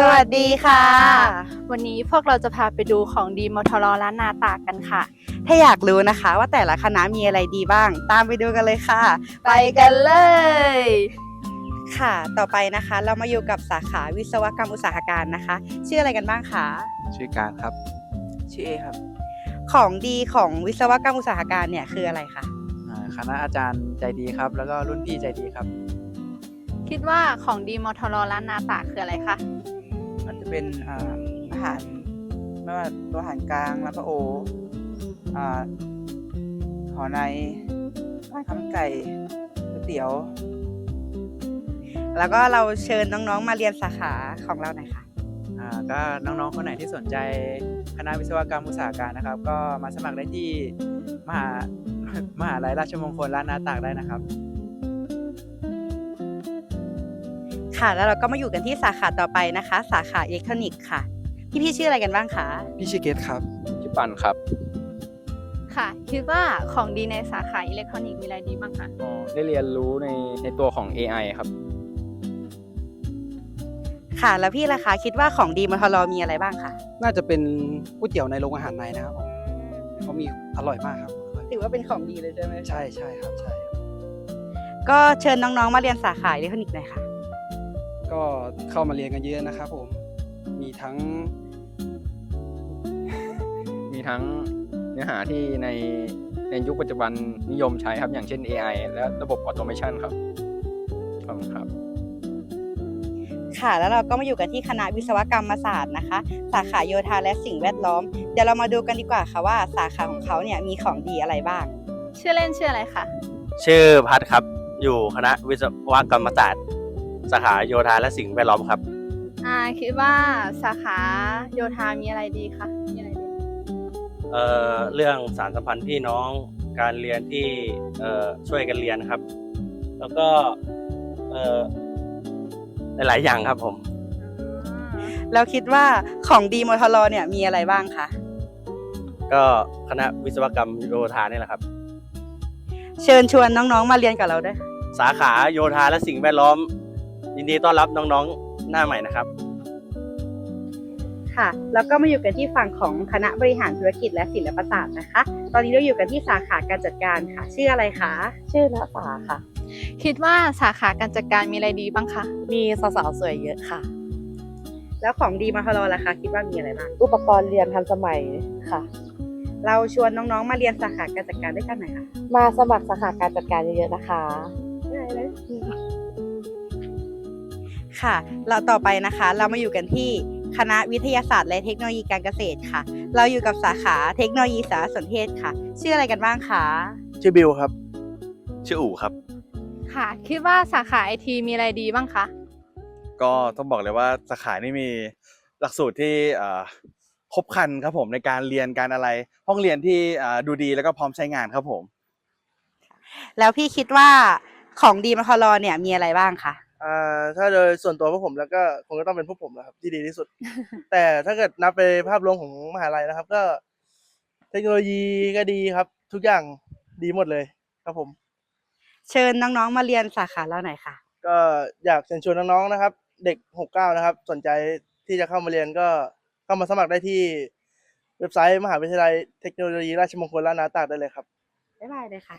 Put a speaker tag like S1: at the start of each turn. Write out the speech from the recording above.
S1: สวัสดีค่ะ
S2: วันนี้พวกเราจะพาไปดูของดีมอทรล้านนาตากกันค่ะ
S1: ถ้าอยากรู้นะคะ ว่าแต่ละคณะมีอะไรดีบ้าง ตามไปดูกันเลยค่ะ
S2: ไปกันเลย
S1: ค่ะ ต่อไปนะคะ เรามาอยู่กับสาขาวิศวกรรมอุตสาหการนะคะ ชื่ออะไรกันบ้างคะ
S3: ชื่อการครับ
S4: ชื่อเอครับ
S1: ของดีของวิศวกรรมอุตสาหการเนี่ยคืออะไรคะ
S3: อ่าคณะอาจารย์ใจดีครับ แล้วก็รุ่นพี่ใจดีครับ
S2: คิดว่าของดีมอทรล้านนาตากคืออะไรคะ
S4: มัน จะเป็นอาหารไม่ว่าตัวอาหารกลางแล้วก็โอหอในร้านข้าวมันไก่ก๋วยเตี๋ยว
S1: แล้วก็เราเชิญน้องๆมาเรียนสาขาของเราหน่อยค่ะ
S3: อ่าก็น้องๆคนไหนที่สนใจคณะวิศวกรรมอุตสาหการนะครับ ก็มาสมัครได้ที่มหามหาลัยราชมงคลล้านนาตากได้นะครับ
S1: ค่ะ แล้วเราก็มาอยู่กันที่สาขาต่อไปนะคะ สาขาอิเล็กทรอนิกส์ค่ะ พี่ๆชื่ออะไรกันบ้างคะ
S3: พี่ชิเกตครับ
S5: ชื่อปันครับ
S2: ค่ะ คิดว่าของดีในสาขาอิเล็กทรอนิกส์มีอะไรดีบ้างคะ
S5: อ๋อได้เรียนรู้ในในตัวของ AI ครับ
S1: ค่ะ แล้วพี่ล่ะคะคิดว่าของดีมทรมีอะไรบ้างคะ
S6: น่าจะเป็นก๋วยเตี๋ยวในโรงอาหารในนะครับผมเขามีอร่อยมากครับ
S1: ถือว่าเป็นของดีเลยใช่ไหม
S6: ใช่ใช่ครับใช่
S1: ก็เชิญน้องๆมาเรียนสาขาอิเล็กทรอนิกส์หน่อยค่ะ
S6: ก็เข้ามาเรียนกันเยอะนะครับผม มีทั้ง
S5: มีทั้งเนื้อหาที่ในในยุคปัจจุบันนิยมใช้ครับอย่างเช่น AI และระบบออโตเมชันครับขอบคุณครับ
S1: ค่ะ แล้วเราก็มาอยู่กันที่คณะวิศวกรรมศาสตร์นะคะ สาขาโยธาและสิ่งแวดล้อม เดี๋ยวเรามาดูกันดีกว่าค่ะว่าสาขาของเขาเนี่ยมีของดีอะไรบ้าง
S2: ชื่อเล่นชื่ออะไรคะ
S7: ชื่อพัดครับ อยู่คณะวิศวกรรมศาสตร์ สาขาโยธาและสิ่งแวดล้อมครับ
S2: อ่าคิดว่าสาขาโยธามีอะไรดีคะมีอะไรดี
S7: เอ่อเรื่องสารสัมพันธ์พี่น้องการเรียนที่เอ่อช่วยกันเรียนครับ แล้วก็เอ่อหลายๆอย่างครับผม
S1: แล้วคิดว่าของดีมทรเนี่ยมีอะไรบ้างคะ
S7: ก็คณะวิศวกรรมโยธานี่แหละครับ
S1: เชิญชวนน้องๆมาเรียนกับเราด้วยค่ะ
S7: สาขาโยธาและสิ่งแวดล้อม ยินดีต้อนรับน้องๆหน้าใหม่นะครับ
S1: ค่ะ แล้วก็มาอยู่กันที่ฝั่งของคณะบริหารธุรกิจและศิลปศาสตร์นะคะ ตอนนี้เราอยู่กันที่สาขาการจัดการค่ะ ชื่ออะไรคะ
S8: ชื่อณสาค่ะ
S2: คิดว่าสาขาการจัดการมีอะไรดีบ้างคะ
S8: มีสาวๆสวยเยอะค่ะ
S1: แล้วของดีมทรล่ะคะคิดว่ามีอะไรบ้าง
S8: อุปกรณ์เรียนทันสมัยค่ะ
S1: เราชวนน้องๆมาเรียนสาขาการจัดการด้วยกันหน่อยค่ะ
S8: มาสมัครสาขาการจัดการเยอะๆนะคะ
S1: ค่ะ เราต่อไปนะคะ เรามาอยู่กันที่คณะวิทยาศาสตร์และเทคโนโลยีการเกษตรค่ะ เราอยู่กับสาขาเทคโนโลยีสารสนเทศค่ะ ชื่ออะไรกันบ้างคะ
S4: ชื่อบิวครับ
S7: ชื่ออู่ครับ
S2: ค่ะคิดว่าสาขาไอทีมีอะไรดีบ้างคะ
S3: ก็ต้องบอกเลยว่าสาขานี่มีหลักสูตรที่อ่าครบครันครับผมในการเรียนการอะไร ห้องเรียนที่อ่าดูดีแล้วก็พร้อมใช้งานครับผม
S1: แล้วพี่คิดว่าของดีมทรเนี่ยมีอะไรบ้างคะ
S4: อ่าถ้าโดยส่วนตัวพวกผมแล้วก็คงจะต้องเป็นพวกผมแหละครับที่ดีที่สุด แต่ถ้าเกิดนับไปภาพรวมของมหาลัยนะครับ ก็ เทคโนโลยีก็ดีครับ ทุกอย่างดีหมดเลยครับผม
S1: เชิญน้องๆมาเรียนสาขาเราหน่อยค่ะ
S4: ก็อยากเชิญชวนน้องๆนะครับ เด็ก 69 นะครับ สนใจที่จะเข้ามาเรียนก็เข้ามาสมัครได้ที่เว็บไซต์มหาวิทยาลัยเทคโนโลยีราชมงคลล้านนาตากได้เลยครับ
S1: บ๊ายบายเลยค่ะ